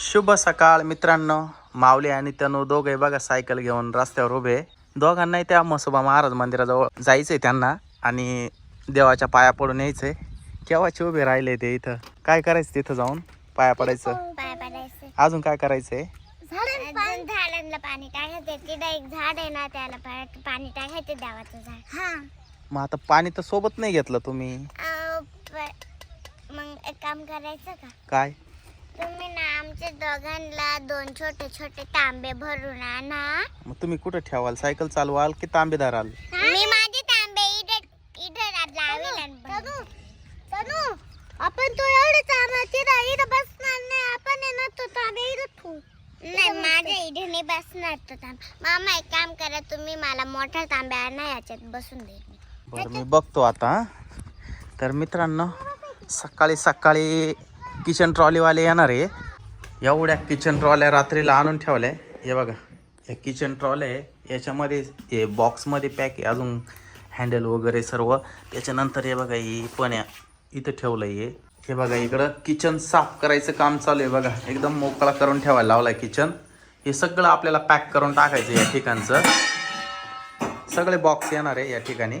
शुभ सकाळ मित्रांनो. माऊली आणि तनू दोघे बघा सायकल घेऊन रस्त्यावर उभे. आहे. दोघांनाही त्या म्हसोबा महाराज मंदिराजवळ जायचंय त्यांना आणि देवाच्या पाया पडून यायचंय. केव्हाचे उभे राहिले ते इथं? काय करायचं तिथं जाऊन? पाया पडायचं? पाय पडायचं. अजून काय करायचंय? अजून झाडांना पाणी टाकायचं. तिथं एक झाड आहे ना त्याला पा- पाणी टाकायचं देवाचं झाड. हा. मग आता पाणी तर सोबत नाही घेतलं तुम्ही. मग एक काम करायचं का? काय? तुम्ही ना आमच्या दोघांना दोन छोटे छोटे तांबे भरून आणा. मग तुम्ही कुठं ठेवाल? सायकल चालवाल की तांबे धराल? मी माझे तांबे इथे इथे लावेल तनू तनू आपण तो एवढे तांबे तिथं इथं बसणार नाही. आपण आहे ना तो तांबे इथं ठेवू. नाही माझ्या इथे नाही बसणार तो तांबे. मामा एक काम करा तुम्ही मला मोठा तांबे आणा याच्यात बसून दे. बरं मी बघतो आता. तर मित्रांनो सकाळी सकाळी किचन ट्रॉलीवाले येणार आहे. एवढ्या किचन ट्रॉल्या रात्रीला आणून ठेवल्या. हे बघा हे किचन ट्रॉल आहे. याच्यामध्ये हे बॉक्समध्ये पॅक आहे. अजून हँडल वगैरे सर्व. त्याच्यानंतर हे बघा ही पण इथं ठेवलं आहे हे बघा इकडं किचन साफ करायचं काम चालू आहे. बघा एकदम मोकळा करून ठेवायला लावला किचन हे सगळं आपल्याला पॅक करून टाकायचं या ठिकाणचं. सगळे बॉक्स येणार आहे या ठिकाणी.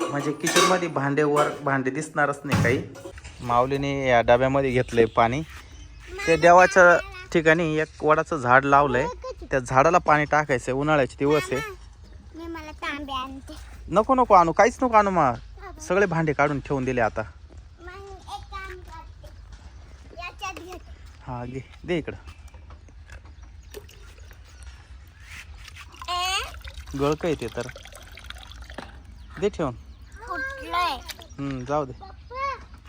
म्हणजे किचनमध्ये भांडे वर भांडे दिसणारच नाही काही. माऊलीने या डब्यामध्ये घेतलंय पाणी. ते देवाच्या ठिकाणी एक वडाचं झाड लावलंय. त्या झाडाला पाणी टाकायचं उन्हाळ्याचे दिवस आहे. नको नको आणू काहीच नको आणू मग सगळे भांडे काढून ठेवून दिले आता. हा घे. दे इकडं. गळक येते तर. दे ठेवून. जाऊ दे.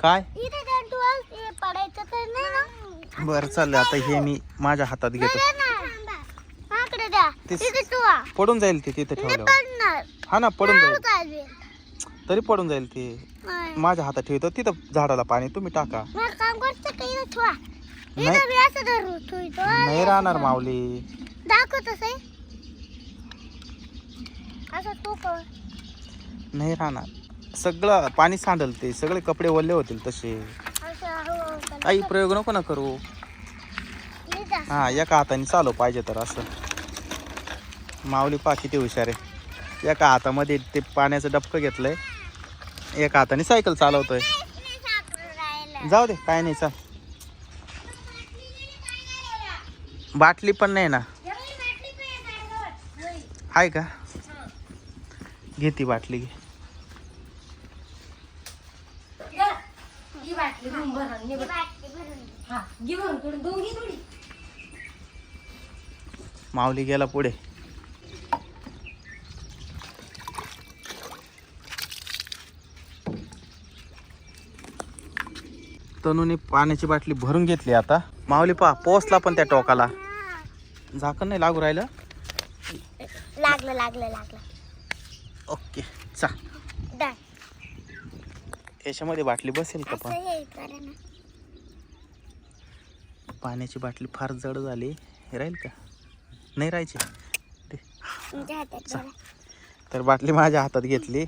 काय? इथे त्या डोळ्यात पडायचं तर नाही ना? बरं चाललं आता हे मी माझ्या हातात घेतो. द्या. तेच. इथे पडून जाईल ते तिथे नाही ठेवल्यावर. पडणार. हा ना पडून जाईल. तरी पडून जाईल ते. नाही. माझ्या हातात ठेवतो तिथं झाडाला पाणी तुम्ही टाका. मला काम करतं का? इथं ठुवा. नाही. इथं असं नाही राहणार माऊली. दाखव तसं आहे. असं तू कर. नाही राहणार. सगळं पाणी सांडल ते सगळे कपडे ओले होतील तसे. काही प्रयोग नको ना करू. हां हा एका हाताने चालू पाहिजे तर असं. माऊली पा किती हुशार आहे. एका हातामध्ये ते पाण्याचं डबकं घेतलंय. एका हाताने सायकल चालवतोय. जाऊ दे काय नाही चाल. बाटली पण नाही ना. आहे आहे का? घे ती बाटली घे. ही बाटली घेऊन भरा, ही बाटली भरून दे. हा, घे भरून थोडी, दोन घे थोडी. माऊली गेला पुढे. तनुने पाण्याची बाटली भरून घेतली आता. माऊली पा पोचला पण त्या टोकाला. झाकण नाही लागू राहिलं? लागलं लागलं लागलं. ओके चा याच्यामध्ये बाटली बसेल का पण? पाण्याची बाटली फार जड झाली. राहील का? नाही राहायची. तर बाटली माझ्या हातात घेतली.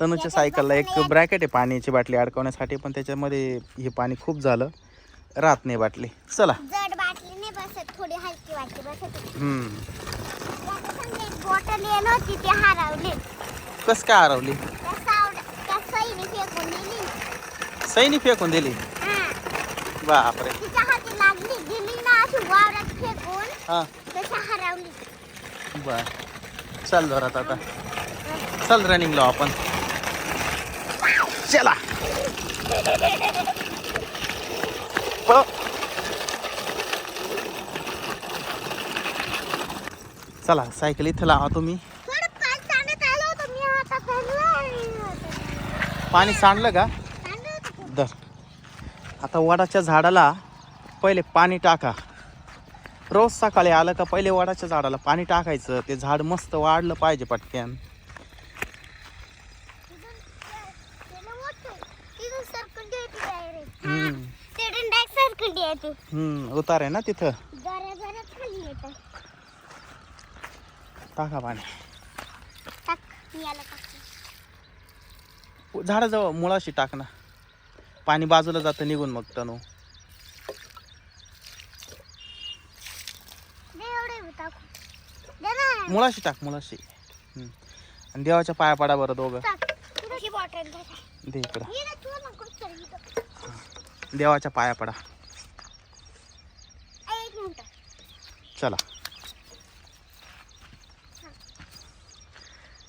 तनुच्या सायकलला एक ब्रॅकेट आहे पाण्याची बाटली अडकवण्यासाठी पण त्याच्यामध्ये हे पाणी खूप झालं. राहत नाही बाटली. चला. जड बाटली नाही बसत थोडी हलकी वाटते बसत होती. हम्म आता समजा एक बॉटल येल होती ती हरवली कस काय हरवली त्या सावड त्या सईने फेकून दिली सैनी फेकून दिली. बापरे. तिच्या हाती लागली गेली ना अशी वावरात फेकून हा. तशी हरवली बर. चल जोरात आता चल रनिंग लाव आपण. चला. पळो. चला सायकल इथं लावा तुम्ही. थोडं पाच सांडत आलं होतं मी आता फिरलं. पाणी सांडलं का सांडलं होतं खूप. दर आता वडाच्या झाडाला पहिले पाणी टाका. रोज सकाळी आलं का पहिले वडाच्या झाडाला पाणी टाकायचं. ते झाड मस्त वाढलं पाहिजे पटक्यान उतार आहे ना तिथं. टाका पाणी. झाडाजवळ मुळाशी टाक ना. पाणी बाजूला जातं निघून मग तणू. मुळाशी टाक मुळाशी. आणि देवाच्या पाया पडा बरं दोघं. दे इकडं. देवाच्या पाया पडा. चला.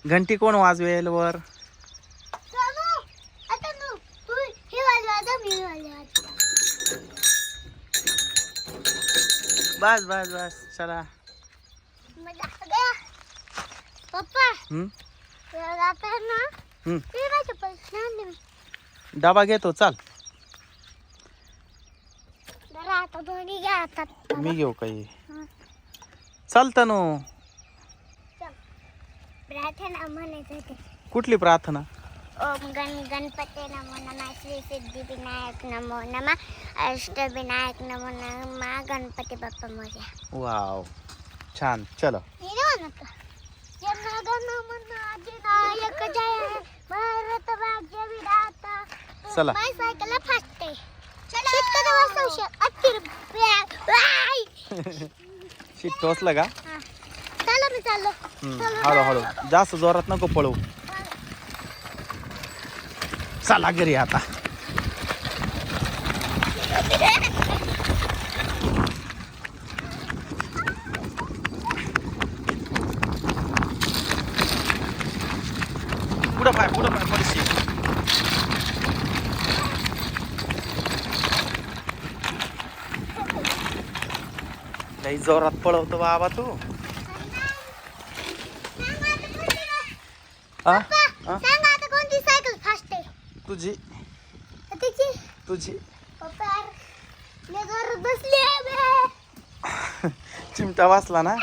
घंटी कोण वाजवेल वर चालू आता नु तू हे वाजवायचं मी वाजवायचं बस बस बस. चला. डबा घेतो चाल. मी घेऊ काही. चालतं नो चल. प्रार्थना कुठली प्रार्थना? ओम गण गणपती नमो नमः श्री सिद्धी विनायक नमो नमः अष्टविनायक नमो नमः गणपती बाप्पा मोर्या। वाव छान चलो. जय भारत राज्य विधाता। चला. सायकल फाटते शीट टोचलं का चला मी चाललो हम्म, हळू हळू. जास्त जोरात नको पळू चला घरी आता. पुढं पाय पुढं पाय पडशी. लई जोरात पळवतो बाबा तू. हा हा? सांग आता कोणती सायकल फास्ट आहे तुझी? तुझी? पप्पा बसली. चिमटा वाचला ना?